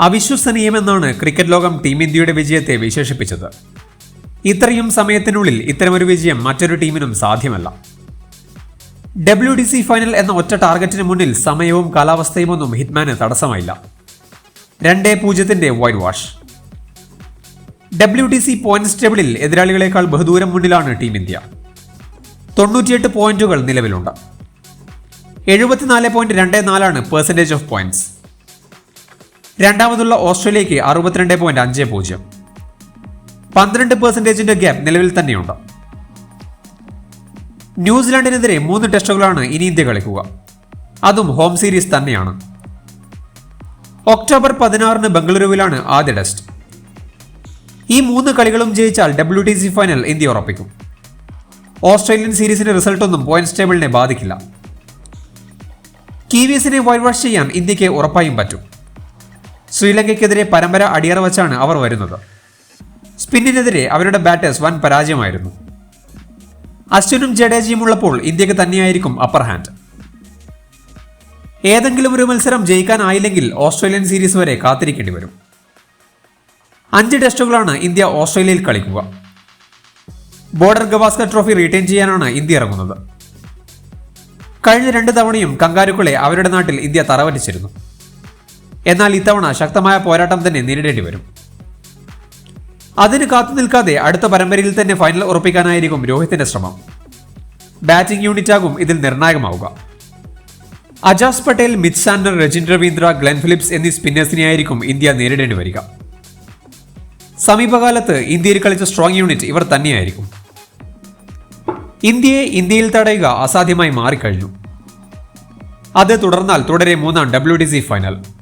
അവിശ്വസനീയമെന്നാണ് cricket ലോകം team ഇന്ത്യയുടെ വിജയത്തെ വിശേഷിപ്പിച്ചത്. ഇത്രയും സമയത്തിനുള്ളിൽ ഇത്തരമൊരു വിജയം മറ്റൊരു ടീമിനും സാധ്യമല്ല. ഡബ്ല്യു ഡി സി ഫൈനൽ എന്ന ഒറ്റ ടാർഗറ്റിന് മുന്നിൽ സമയവും കാലാവസ്ഥയും ഒന്നും ഹിറ്റ്മാന് തടസ്സമായില്ല. രണ്ടേ പൂജ്യത്തിന്റെ whitewash. W T C points ടേബിളിൽ എതിരാളികളെക്കാൾ ബഹുദൂരം മുന്നിലാണ് ടീം ഇന്ത്യ. തൊണ്ണൂറ്റിയെട്ട് പോയിന്റുകൾ നിലവിലുണ്ട്. എഴുപത്തിനാല് പോയിന്റ് രണ്ട് നാലാണ് പെർസെന്റേജ് ഓഫ് പോയിന്റ്സ് രണ്ടാമതുള്ള ഓസ്ട്രേലിയയ്ക്ക് അറുപത്തിരണ്ട് പോയിന്റ് അഞ്ച് പൂജ്യം. പന്ത്രണ്ട് പെർസെന്റേജിന്റെ ഗ്യാപ്പ് നിലവിൽ തന്നെയുണ്ട്. ന്യൂസിലാൻഡിനെതിരെ മൂന്ന് ടെസ്റ്റുകളാണ് ഇനി ഇന്ത്യ കളിക്കുക. അതും ഹോം സീരീസ് തന്നെയാണ്. ഒക്ടോബർ പതിനാറിന് ബംഗളൂരുവിലാണ് ആദ്യ ടെസ്റ്റ്. ഈ മൂന്ന് കളികളും ജയിച്ചാൽ W T C final India ഉറപ്പിക്കും. Australian സീരീസിന്റെ റിസൾട്ടൊന്നും പോയിന്റ്സ് ടേബിളിനെ ബാധിക്കില്ല. കീവീസിനെ വൈറ്റ് വാഷ് ചെയ്യാൻ ഇന്ത്യയ്ക്ക് ഉറപ്പായും പറ്റും. ശ്രീലങ്കയ്ക്കെതിരെ പരമ്പര അടിയറ വച്ചാണ് അവർ വരുന്നത്. സ്പിന്നിനെതിരെ അവരുടെ ബാറ്റേഴ്സ് വൻ പരാജയമായിരുന്നു. അശ്വിനും ജഡേജയും ഉള്ളപ്പോൾ ഇന്ത്യയ്ക്ക് തന്നെയായിരിക്കും അപ്പർ ഹാൻഡ് ഏതെങ്കിലും ഒരു മത്സരം ജയിക്കാനായില്ലെങ്കിൽ ഓസ്ട്രേലിയൻ സീരീസ് വരെ കാത്തിരിക്കേണ്ടി വരും. അഞ്ച് ടെസ്റ്റുകളാണ് ഇന്ത്യ ഓസ്ട്രേലിയയിൽ കളിക്കുക. ബോർഡർ ഗവാസ്കർ ട്രോഫി റീറ്റെയിൻ ചെയ്യാനാണ് ഇന്ത്യ ഇറങ്ങുന്നത്. കഴിഞ്ഞ രണ്ട് തവണയും കങ്കാരുക്കളെ അവരുടെ നാട്ടിൽ ഇന്ത്യ തറവറ്റിച്ചിരുന്നു. എന്നാൽ ഇത്തവണ ശക്തമായ പോരാട്ടം തന്നെ നേരിടേണ്ടി വരും. അതിന് കാത്തു നിൽക്കാതെ അടുത്ത പരമ്പരയിൽ തന്നെ ഫൈനൽ ഉറപ്പിക്കാനായിരിക്കും രോഹിത്തിന്റെ ശ്രമം. ബാറ്റിംഗ് യൂണിറ്റാകും ഇതിൽ നിർണായകമാവുക. Ajaz Patel myth Santner Rachin Ravindra Glenn Phillips എന്നീ സ്പിന്നേഴ്സിനെയായിരിക്കും ഇന്ത്യ നേരിടേണ്ടി വരിക. സമീപകാലത്ത് ഇന്ത്യയിൽ കളിച്ച സ്ട്രോങ് യൂണിറ്റ് ഇവർ തന്നെയായിരിക്കും. ഇന്ത്യയെ ഇന്ത്യയിൽ തടയുക അസാധ്യമായി മാറിക്കഴിഞ്ഞു. അത് തുടർന്നാൽ തുടരെ മൂന്നാം ഡബ്ല്യു ഫൈനൽ